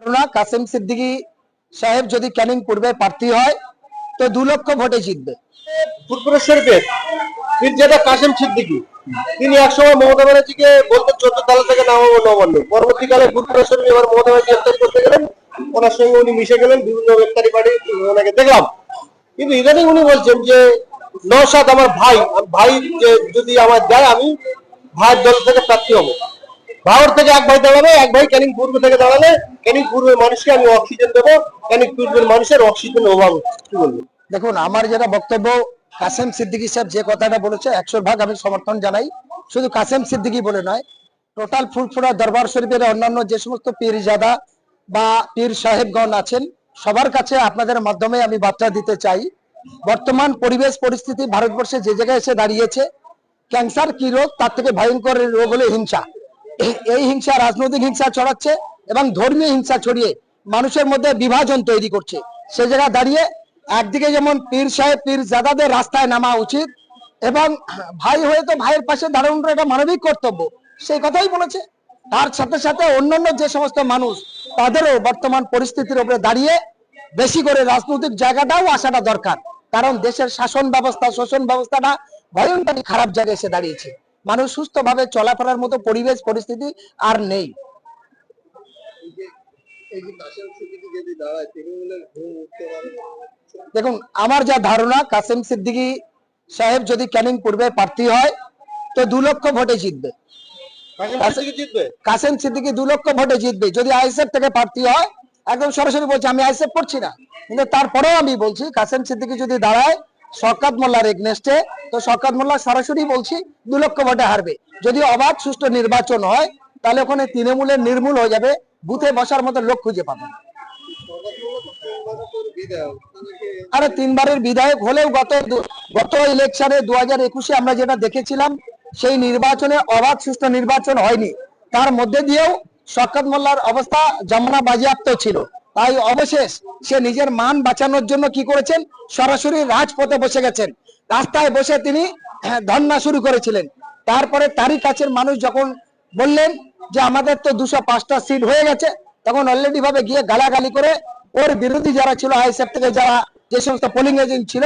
ধারণা কাসেম সিদ্দিকী সাহেব যদি ক্যানিং পূর্বে প্রার্থী হয়, তো দু লক্ষ ভোটে জিতবে। ফুরফুরা শরীফের পীরজাদা কাসেম সিদ্দিকী, তিনি একসময় মমতা ব্যানার্জিকে বলতে চোদ্দ তালা থেকে নামাবো নবান্ন। পরবর্তীকালে ফুরফুরা শরীফ এবার মমতা ব্যানার্জি গ্রেফতারি করতে গেলেন। ওনার সঙ্গে উনি মিশে গেলেন, বিভিন্ন গ্রেফতারি পার্টি ওনাকে দেখলাম। কিন্তু ইদানিং উনি বলছেন যে নসাদ আমার ভাই ভাই যদি আমার দেয়, আমি ভাইয়ের দল থেকে প্রার্থী হব। ভাওর থেকে এক ভাই দাঁড়াবে, এক ভাই ক্যানিং পূর্ব থেকে দাঁড়ালে ক্যানিং পূর্বের মানুষকে আমি অক্সিজেন দেবো? ক্যানিং পূর্বের মানুষের অক্সিজেন অভাব? দেখুন, আমার যেটা বক্তব্য, কাসেম সিদ্দিকী সাহেব যে কথাটা বলেছে, একশো ভাগ আমি সমর্থন জানাই। শুধু কাসেম সিদ্দিকী বলে নয় টোটাল ফুলফুরা দরবার শরীফের অন্যান্য যে সমস্ত পীরজাদা বা পীর সাহেবগণ আছেন, সবার কাছে আপনাদের মাধ্যমে আমি বার্তা দিতে চাই। বর্তমান পরিবেশ পরিস্থিতি ভারতবর্ষে যে জায়গায় এসে দাঁড়িয়েছে, ক্যান্সার কি রোগ? তার থেকে ভয়ঙ্কর রোগ হলো হিংসা। এই হিংসা রাজনৈতিক হিংসা ছড়াচ্ছে এবং ধর্মীয় হিংসা ছড়িয়ে মানুষের মধ্যে বিভাজন তৈরি করছে। সে জায়গায় দাঁড়িয়ে একদিকে যেমন পীর সাহেব, পীর জাদাদের রাস্তায় নামা উচিত এবং ভাই হয়ে তো ভাইয়ের পাশে দাঁড়ানোটা একটা মানবিক কর্তব্য, সেই কথাই বলেছে। তার সাথে সাথে অন্যান্য যে সমস্ত মানুষ, তাদেরও বর্তমান পরিস্থিতির উপরে দাঁড়িয়ে বেশি করে রাজনৈতিক জায়গাটাও আসাটা দরকার। কারণ দেশের শাসন ব্যবস্থা, শোষণ ব্যবস্থাটা ভয়ঙ্কর খারাপ জায়গায় এসে দাঁড়িয়েছে। মানুষ সুস্থভাবে চলাফেরার মতো পরিবেশ, পরিস্থিতি আর নেই। দেখুন আমার যা ধারণা কাসেম সিদ্দিকী সাহেব যদি ক্যানিং পূর্বে প্রার্থী হয় তো দু লক্ষ ভোটে জিতবে। কাসেম সিদ্দিকী দু লক্ষ ভোটে জিতবে। যদি আইএসএফ থেকে প্রার্থী হয় একদম সরাসরি বলছি আমি আইএসএফ করছি না। কিন্তু তারপরেও আমি বলছি কাসেম সিদ্দিকী যদি দাঁড়ায় শকাত মোল্লার এগনেস্টে তো শকাত মোল্লা সরাসরি বলছি দু লক্ষ ভোটে হারবে। যদি অবাধ সুষ্ঠু নির্বাচন হয় তাহলে ওখানে তৃণমূলের নির্মূল হয়ে যাবে। বুথে বসার মতো লোক খুঁজে পাবে। না। আরে তিনবারের বিধায়ক হলেও গত গত ইলেকশনে দু হাজার একুশে আমরা যেটা দেখেছিলাম, সেই নির্বাচনে অবাধ সুষ্ঠু নির্বাচন হয়নি। তার মধ্যে দিয়েও শকত মোল্লার অবস্থা জমনা বাজেয়াপ্ত ছিল। তাই অবশেষ সে নিজের মান বাঁচানোর জন্য কি করেছেন? সরাসরি রাজপথে বসে গেছেন। রাস্তায় বসে তিনি ধর্ণা শুরু করেছিলেন। তারপরে তারই কাছের মানুষ যখন বললেন যে আমাদের তো দুশো পাঁচটা সিট হয়ে গেছে, তখন অলরেডি ভাবে গিয়ে গালাগালি করে ওর বিরোধী যারা ছিল আইএসএফ থেকে, যারা যে সমস্ত পোলিং এজেন্ট ছিল,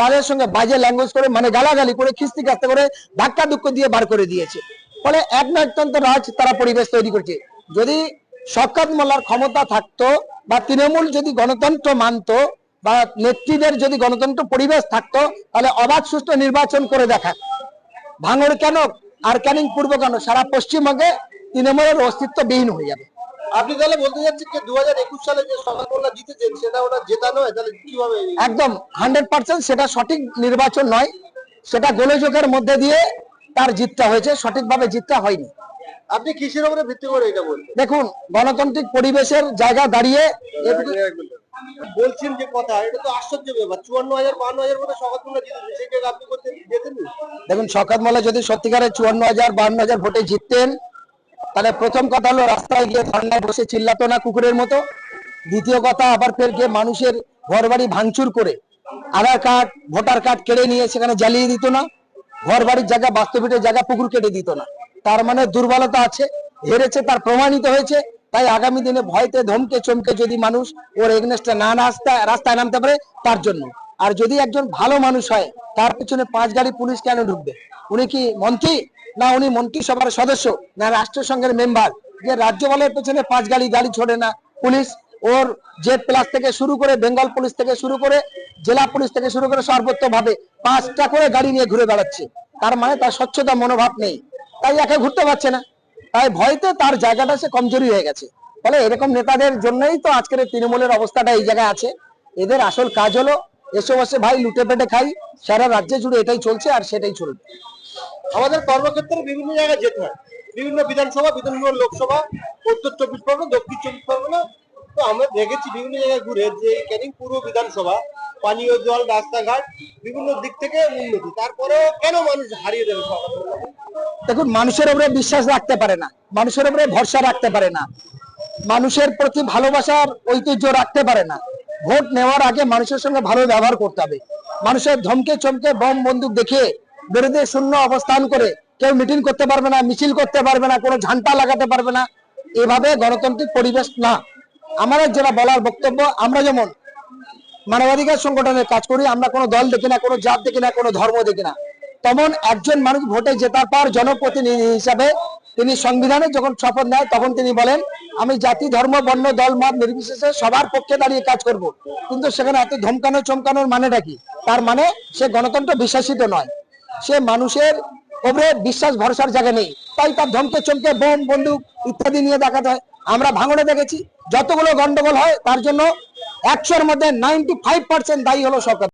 তাদের সঙ্গে বাজে ল্যাঙ্গুয়েজ করে মানে গালাগালি করে, খিস্তি খাস্তি করে, ধাক্কা দুঃখ দিয়ে বার করে দিয়েছে। ফলে এক না অত্যন্ত রাজ তারা পরিবেশ তৈরি করছে। যদি শওকত মোল্লার ক্ষমতা থাকতো বা তৃণমূল যদি গণতন্ত্র মানতো বা নেত্রীদের যদি গণতন্ত্র পরিবেশ থাকতো, তাহলে অবাধ সুষ্ঠু নির্বাচন করে দেখায় ভাঙড় কেন? আর ক্যানিং পূর্ব কেন? সারা পশ্চিমবঙ্গে তৃণমূলের অস্তিত্ব বিহীন হয়ে যাবে। আপনি তাহলে বলতে চাচ্ছেন যে দু হাজার একুশ সালে যে সকালবেলা জিতেছেন সেটা ওটা জেতা নয় তাহলে কীভাবে একদম হান্ড্রেড পার্সেন্ট সেটা সঠিক নির্বাচন নয়। সেটা গোলযোগের মধ্যে দিয়ে তার জিতটা হয়েছে সঠিকভাবে জিতটা হয়নি। আপনি কিসের উপরে ভিত্তি করে এটা বলছেন? দেখুন গণতান্ত্রিক পরিবেশের জায়গা দাঁড়িয়ে বলছেন যে কথা এটা তো আশ্চর্য ব্যাপার। চুয়ান্ন হাজার বান্ন হাজার মতো সকালবেলা জিতেছেন সেটা আপনি করতে দেখুন শকাত মোল্লা যদি সত্যিকারের চুয়ান্ন হাজার বান্ন হাজার ভোটে জিততেন তাহলে প্রথম কথা হলো, রাস্তায় গিয়ে ধর্নায় বসে চিল্লাতো না কুকুরের মতো। দ্বিতীয় কথা, আবার ফের গিয়ে মানুষের ঘর বাড়ি ভাঙচুর করে, আধার কার্ড, ভোটার কার্ড কেড়ে নিয়ে সেখানে জ্বালিয়ে দিত না। ঘর বাড়ির জায়গা বাস্তবিটের জায়গা, পুকুর কেটে দিত না। তার মানে দুর্বলতা আছে, হেরেছে, তার প্রমাণিত হয়েছে। তাই আগামী দিনে ভয়তে, ধমকে, চমকে যদি মানুষ ওর এগনেস্টে না নাচতে রাস্তায় নামতে পারে, তার জন্য। আর যদি একজন ভালো মানুষ হয়, তার পেছনে পাঁচ গাড়ি পুলিশ কেন ঢুকবে? উনি কি মন্ত্রী? না, উনি মন্ত্রিসভার সদস্য, না রাষ্ট্রসংঘের মেম্বার। যে রাজ্যপালের পেছনে পাঁচ গাড়ি গাড়ি ছোড়ে না পুলিশ। ওর জেড প্লাস থেকে শুরু করে, বেঙ্গল পুলিশ থেকে শুরু করে, জেলা পুলিশ থেকে শুরু করে সর্বত্র ভাবে পাঁচটা করে গাড়ি নিয়ে ঘুরে বেড়াচ্ছে। তার মানে তার স্বচ্ছতা মনোভাব নেই। তাই একা ঘুরতে পারছে না। তাই ভয়তে তার জায়গাটা সে কমজোরি হয়ে গেছে। ফলে এরকম নেতাদের জন্যই তো আজকের তৃণমূলের অবস্থাটা এই জায়গায় আছে। এদের আসল কাজ হলো, এসে বসে ভাই লুটে পেটে খাই। সারা রাজ্যে জুড়ে এটাই চলছে আর সেটাই চলবে। আমাদের কর্মক্ষেত্রে বিভিন্ন জায়গায় যেতে হয়। বিভিন্ন বিধানসভা, বিভিন্ন লোকসভা, উত্তর চব্বিশ পরগনা, দক্ষিণ চব্বিশ পরগনা। তো আমরা দেখেছি বিভিন্ন জায়গায় ঘুরে যে ক্যানিং পূর্ব বিধানসভা, পানীয় জল, রাস্তাঘাট, বিভিন্ন দিক থেকে উন্নতি। তারপরেও কেন মানুষ হারিয়ে দেবে দেখুন, মানুষের উপরে বিশ্বাস রাখতে পারে না। মানুষের উপরে ভরসা রাখতে পারে না। মানুষের প্রতি ভালোবাসার ঐতিহ্য রাখতে পারে না। ভোট নেওয়ার আগে মানুষের সঙ্গে ভালো ব্যবহার করতে হবে। মানুষের ধমকে চমকে বম বন্দুক দেখিয়ে বিরোধী শূন্য অবস্থান করে কেউ মিটিং করতে পারবে না, মিছিল করতে পারবে না, কোনো ঝান্টা লাগাতে পারবে না, এভাবে গণতান্ত্রিক পরিবেশ না। আমাদের যেটা বলার বক্তব্য, আমরা যেমন মানবাধিকার সংগঠনের কাজ করি, আমরা কোনো দল দেখি না, কোনো জাত দেখি না, কোনো ধর্ম দেখি না। তেমন একজন মানুষ ভোটে জেতার পর জনপ্রতিনিধি হিসাবে তিনি সংবিধানে যখন শপথ নেয়, তখন তিনি বলেন, আমি জাতি, ধর্ম, বর্ণ, দল, মত নির্বিশেষে সবার পক্ষে দাঁড়িয়ে কাজ করব। কিন্তু সেখানে এত ধমকানো চমকানোর মানেটা কি? তার মানে সে গণতন্ত্র বিশ্বাসিত নয়। সে মানুষের ওপরে বিশ্বাস, ভরসার জায়গা নেই। তাই তার ধমকে, চমকে, বোম, বন্দুক ইত্যাদি নিয়ে দেখাতে হয়। আমরা ভাঙনে দেখেছি, যতগুলো গন্ডগোল হয়, তার জন্য একশোর মধ্যে নাইনটি ফাইভ পার্সেন্ট দায়ী হলো সরকার।